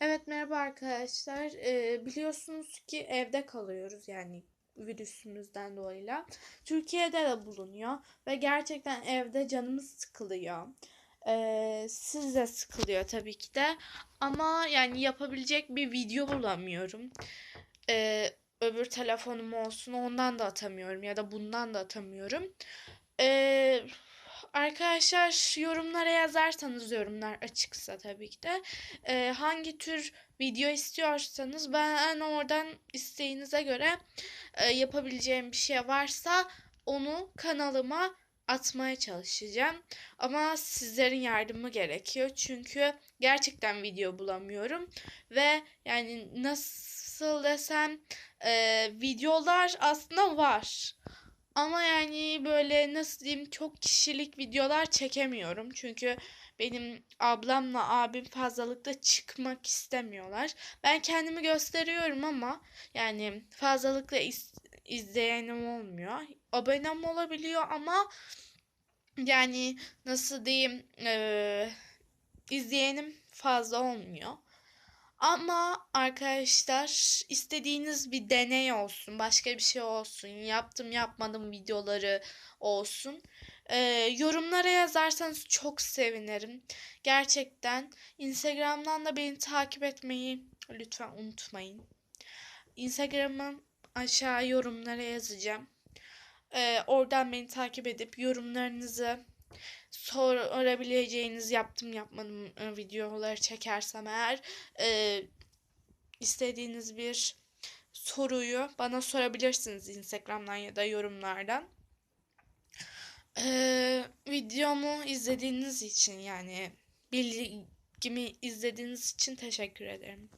Evet merhaba arkadaşlar. Ee, biliyorsunuz ki evde kalıyoruz yani virüsümüzden dolayı. Türkiye'de de bulunuyor ve gerçekten evde canımız sıkılıyor. Ee, siz de sıkılıyor tabii ki de ama yani yapabilecek bir video bulamıyorum. Ee, öbür telefonum olsun ondan da atamıyorum ya da bundan da atamıyorum. Ee, arkadaşlar yorumlara yazarsanız yorumlar açıksa tabii ki de e, hangi tür video istiyorsanız ben oradan isteğinize göre e, yapabileceğim bir şey varsa onu kanalıma atmaya çalışacağım. Ama sizlerin yardımı gerekiyor. Çünkü gerçekten video bulamıyorum. Ve yani nasıl desem e, videolar aslında var. Ama yani böyle nasıl diyeyim çok kişilik videolar çekemiyorum. Çünkü benim ablamla abim fazlalıkta çıkmak istemiyorlar. Ben kendimi gösteriyorum ama yani fazlalıkla iz, izleyenim olmuyor. Abonem olabiliyor ama yani nasıl diyeyim e, izleyenim fazla olmuyor. Ama arkadaşlar istediğiniz bir deney olsun, başka bir şey olsun, yaptım yapmadım videoları olsun. Ee, yorumlara yazarsanız çok sevinirim. Gerçekten Instagram'dan da beni takip etmeyi lütfen unutmayın. Instagram'ım aşağı yorumlara yazacağım. Ee, oradan beni takip edip yorumlarınızı sorabileceğiniz yaptım yapmadım e, videoları çekersem eğer e, istediğiniz bir soruyu bana sorabilirsiniz Instagram'dan ya da yorumlardan. E, videomu izlediğiniz için yani bilgimi izlediğiniz için teşekkür ederim.